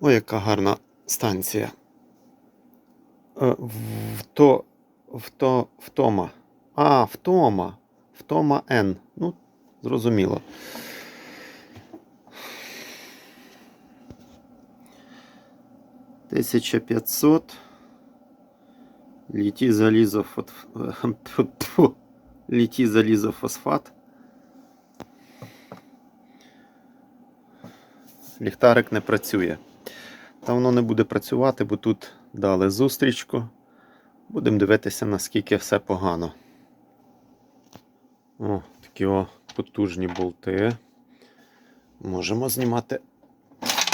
Ой, яка гарна станція. Е, в- то, втома. А, втома. Втома Н. Ну, зрозуміло. Тисяча п'ятсот. Літі залізофот... Тьфу. Літі залізофосфат. Ліхтарик не працює. Та воно не буде працювати, бо тут дали зустрічку. Будемо дивитися, наскільки все погано. О, такі о потужні болти. Можемо знімати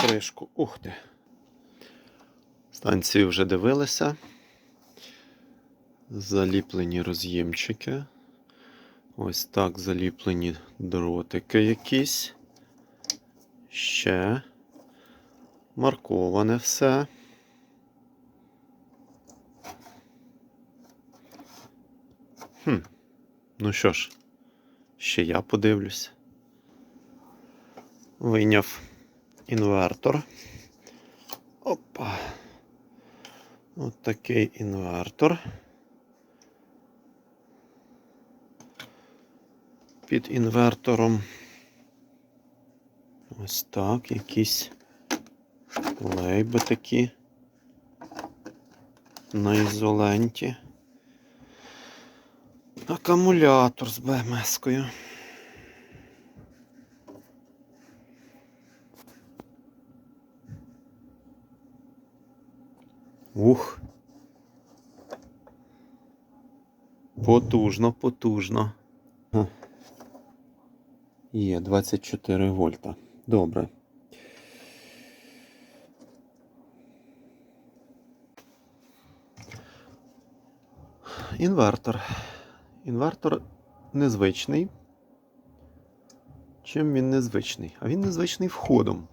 кришку. Ух ти. Станцію вже дивилися. Заліплені роз'ємчики. Ось так заліплені дротики якісь. Ще. Марковане все. Хм. Ну що ж, ще я подивлюсь. Вийняв інвертор. Опа. От такий інвертор. Під інвертором. Ось так, якісь лейби такі на ізоленті. Акумулятор з БМС-кою. Ух. Потужно, потужно. Є 24 вольта. Добре. Інвертор. Інвертор незвичний. Чим він незвичний? А він незвичний входом.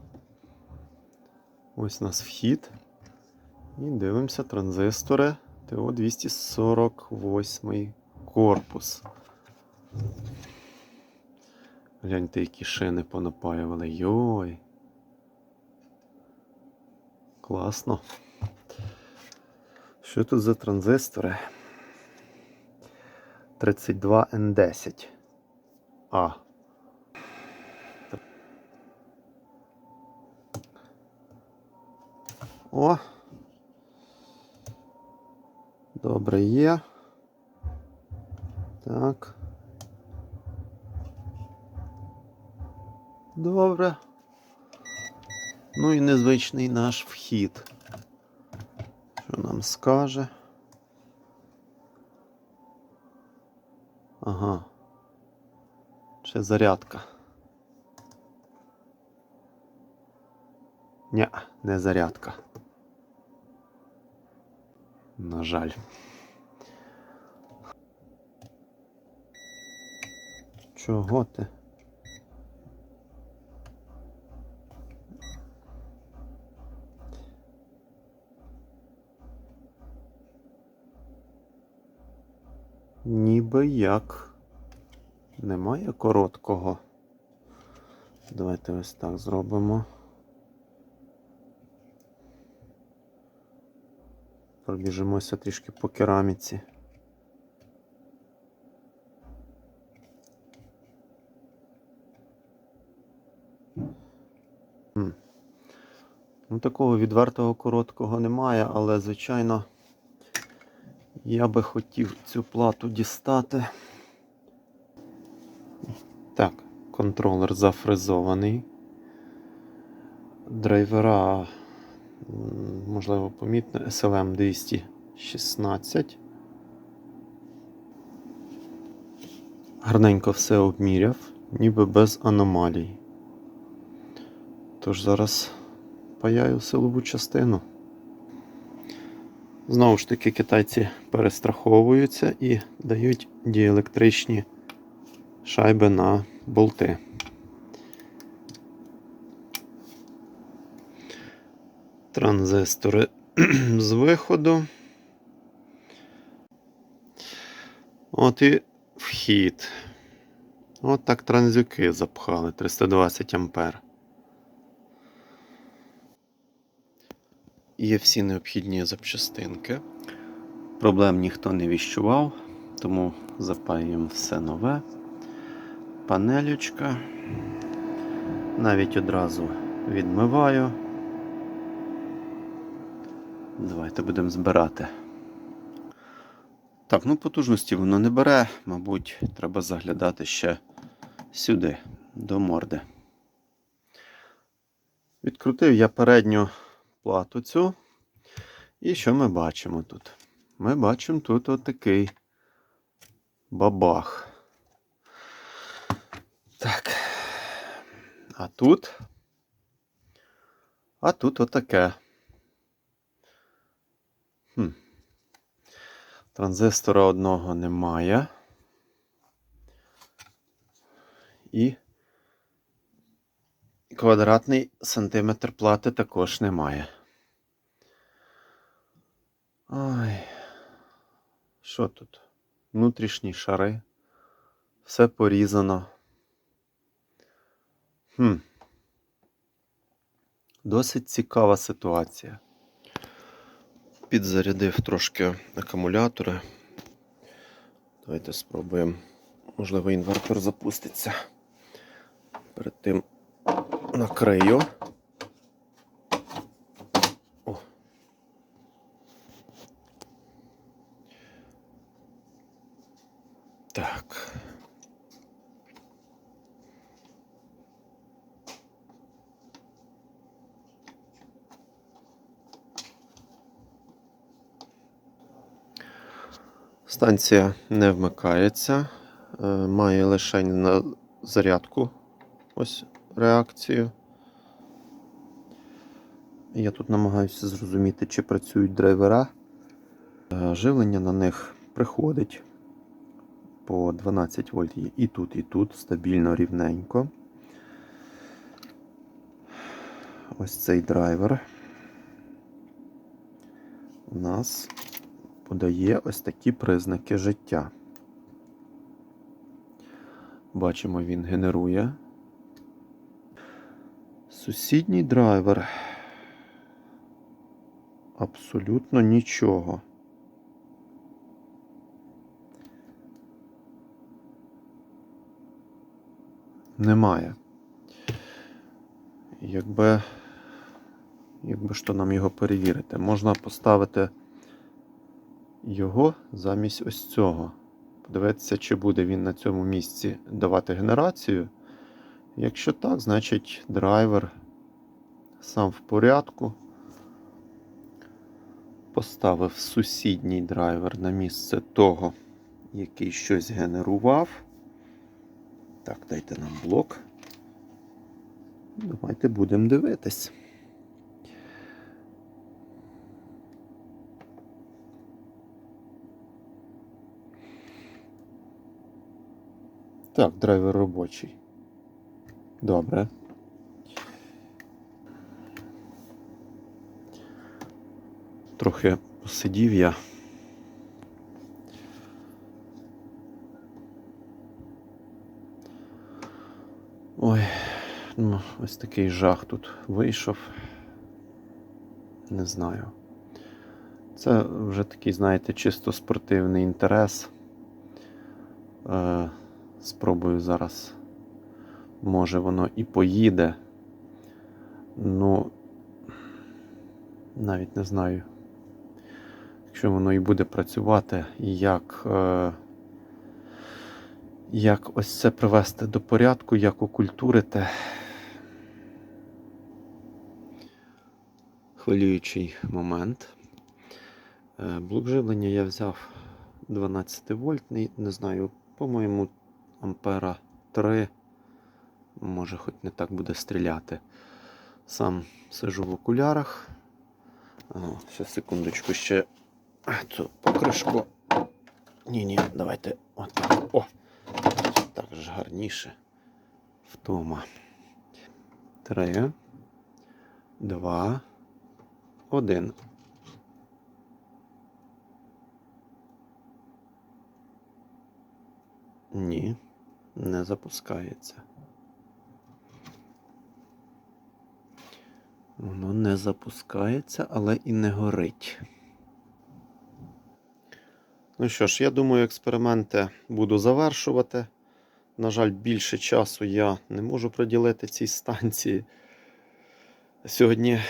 Ось у нас вхід. І дивимося транзистори ТО-248 корпус. Гляньте, які шини понапаювали. Йой. Класно. Що тут за транзистори? 32N10. А. О. Добре є. Так. Добре. Ну і незвичний наш вхід. Що нам скаже? Ага. Ще зарядка. Ні, не зарядка. На жаль. Чого ти? Ніби як. Немає короткого. Давайте ось так зробимо. Пробіжимося трішки по кераміці. Ну, такого відвертого короткого немає, але, звичайно, я би хотів цю плату дістати. Так, контролер зафрезований. Драйвера, можливо, помітно, SLM 216. Гарненько все обміряв, ніби без аномалій. Тож зараз паяю силову частину. Знову ж таки, китайці перестраховуються і дають діелектричні шайби на болти. Транзистори з виходу. От і вхід. От так транзюки запхали 320 ампер. Є всі необхідні запчастинки. Проблем ніхто не віщував, тому запаюємо все нове. Панелючка. Навіть одразу відмиваю. Давайте будемо збирати. Так, ну потужності воно не бере, мабуть, треба заглядати ще сюди, до морди. Відкрутив я передню плату цю. І що ми бачимо тут? Ми бачимо тут отакий бабах. Так. А тут. А тут отаке. Хм. Транзистора одного немає. І квадратний сантиметр плати також немає. Ой. Що тут? Внутрішні шари. Все порізано. Хм. Досить цікава ситуація. Підзарядив трошки акумулятори. Давайте спробуємо. Можливо, інвертор запуститься. Перед тим накрию. О. Так. Станція не вмикається, е, має лише на зарядку ось реакцію. Я тут намагаюся зрозуміти, чи працюють драйвера. Е, Живлення на них приходить по 12 вольт і тут, і тут, стабільно рівненько. Ось цей драйвер у нас подає ось такі признаки життя. Бачимо, він генерує. Сусідній драйвер. Абсолютно нічого. Немає. Якби, якби то нам його перевірити, можна поставити його замість ось цього. Подивитися, чи буде він на цьому місці давати генерацію. Якщо так, значить драйвер сам в порядку. Поставив сусідній драйвер на місце того, який щось генерував. Так, дайте нам блок. Давайте будемо дивитись. Так, драйвер робочий. Добре. Трохи посидів я. Ой, ну, ось такий жах тут вийшов. Не знаю. Це вже такий, знаєте, чисто спортивний інтерес. Е, спробую зараз. Може воно і поїде. Ну, навіть не знаю, якщо воно і буде працювати, і як, е, як ось це привести до порядку, як окультурити. Хвилюючий момент. Е, Блок живлення я взяв 12 вольтний, не знаю, по-моєму, ампера 3. Може, хоч не так буде стріляти. Сам сижу в окулярах. Ще секундочку, ще цю покришку. Ні-ні, давайте отак. О! Так ж гарніше. Втома. Три. Два. Один. Ні, не запускається. Воно не запускається, але і не горить. Ну що ж, я думаю, експерименти буду завершувати. На жаль, більше часу я не можу приділити цій станції. Сьогодні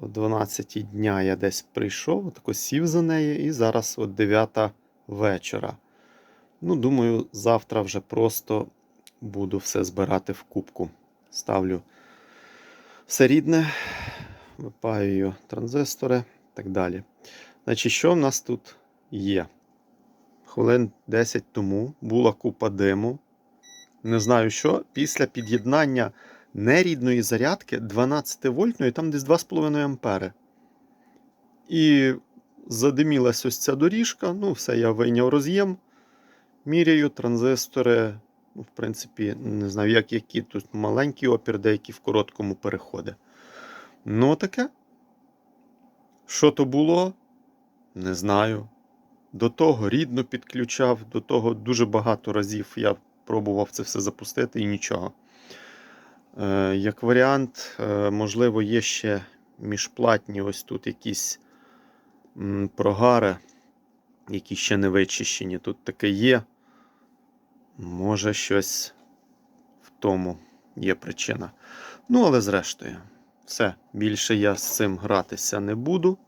о 12 дня я десь прийшов, тако сів за нею, і зараз от 9 вечора. Ну, думаю, завтра вже просто буду все збирати в кубку. Ставлю все рідне, випаюю транзистори і так далі. Значить, що в нас тут є? Хвилин 10 тому була купа диму. Не знаю що. Після під'єднання нерідної зарядки 12 вольтної, там десь 2,5 ампери. І задимілась ось ця доріжка. Ну, все, я вийняв роз'єм. Міряю транзистори. Ну, в принципі, не знаю, як які тут маленький опір, деякі в короткому переходи. Ну, таке. Що то було? Не знаю. До того рідно підключав, до того дуже багато разів я пробував це все запустити і нічого. Е, як варіант, е, можливо, є ще міжплатні ось тут якісь м, прогари, які ще не вичищені. Тут таке є. Може, щось в тому є причина. Ну, але зрештою, все. Більше я з цим гратися не буду.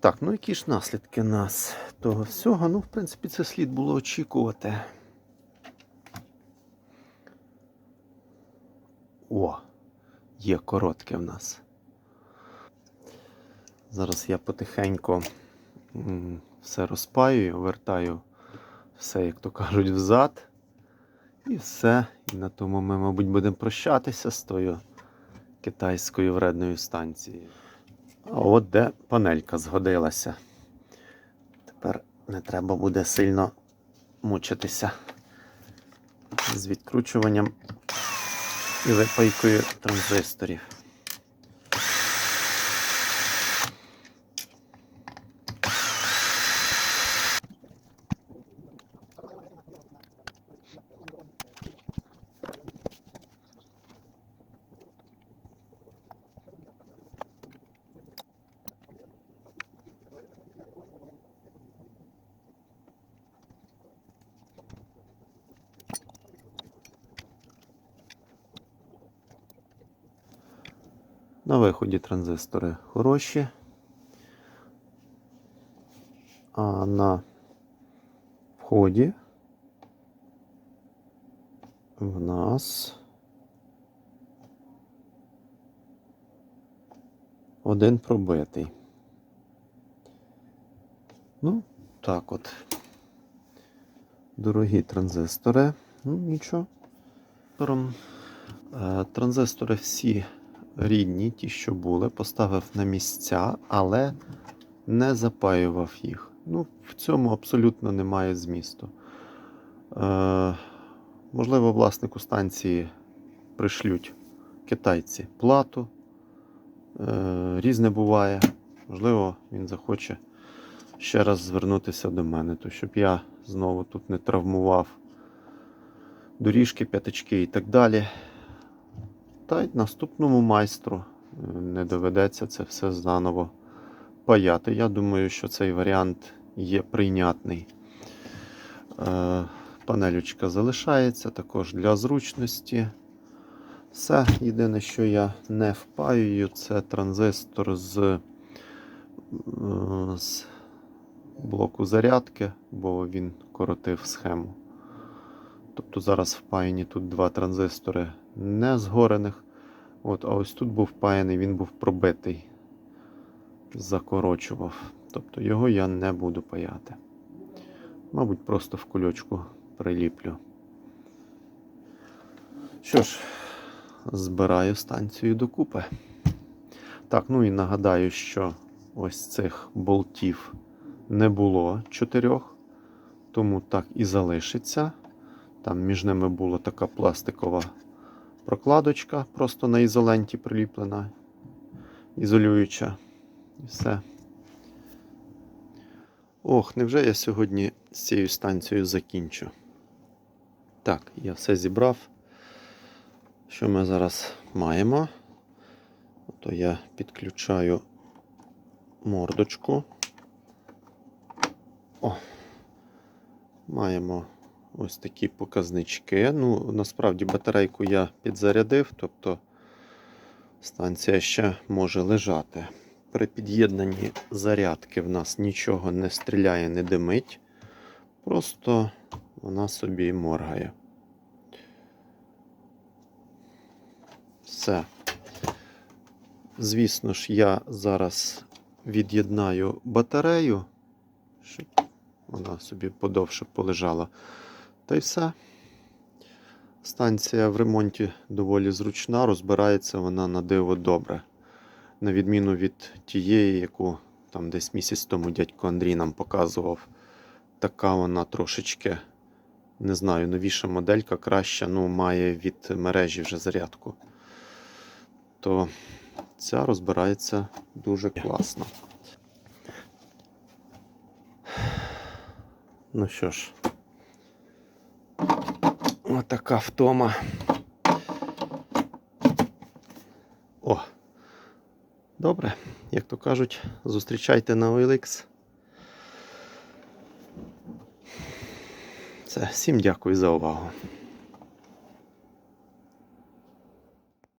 Так, ну які ж наслідки нас того всього? Ну, в принципі, це слід було очікувати. О, є коротке в нас. Зараз я потихеньку все розпаюю, вертаю все, як то кажуть, взад. І все. І на тому ми, мабуть, будемо прощатися з тою китайською вредною станцією. А от де панелька згодилася. Тепер не треба буде сильно мучитися з відкручуванням і випайкою транзисторів. На виході транзистори хороші. А на вході в нас один пробитий. Ну, так от. Дорогі транзистори. Ну, нічого. Е, Транзистори всі рідні, ті, що були, поставив на місця, але не запаював їх. Ну, в цьому абсолютно немає змісту. Е, можливо, власнику станції пришлють китайці плату. Е, різне буває. Можливо, він захоче ще раз звернутися до мене, то щоб я знову тут не травмував доріжки, п'ятачки і так далі. Та й наступному майстру е, не доведеться це все заново паяти. Я думаю, що цей варіант є прийнятний. Е, Панелючка залишається також для зручності. Все, єдине, що я не впаюю, це транзистор з, е, з блоку зарядки, бо він коротив схему. Тобто зараз впаяні тут два транзистори не згорених. От, А ось тут був впаяний, він був пробитий, закорочував. Тобто його я не буду паяти. Мабуть, просто в кульочку приліплю. Що ж, збираю станцію докупи. Так, ну і нагадаю, що ось цих болтів не було чотирьох, тому так і залишиться. Там між ними була така пластикова прокладочка, просто на ізоленті приліплена, ізолююча. І все. Ох, невже я сьогодні з цією станцією закінчу? Так, я все зібрав. Що ми зараз маємо. То я підключаю мордочку. О, маємо ось такі показнички. Ну, насправді батарейку я підзарядив, тобто станція ще може лежати. При під'єднанні зарядки в нас нічого не стріляє, не димить. Просто вона собі моргає. Все. Звісно ж, я зараз від'єднаю батарею, щоб вона собі подовше полежала. Та й все. Станція в ремонті доволі зручна, розбирається вона на диво добре. На відміну від тієї, яку там десь місяць тому дядько Андрій нам показував. Така вона трошечки, не знаю, новіша моделька краща, ну, має від мережі вже зарядку. То ця розбирається дуже класно. Ну що ж, отака втома. О, добре, як то кажуть, зустрічайте на OLX. Все, всім дякую за увагу.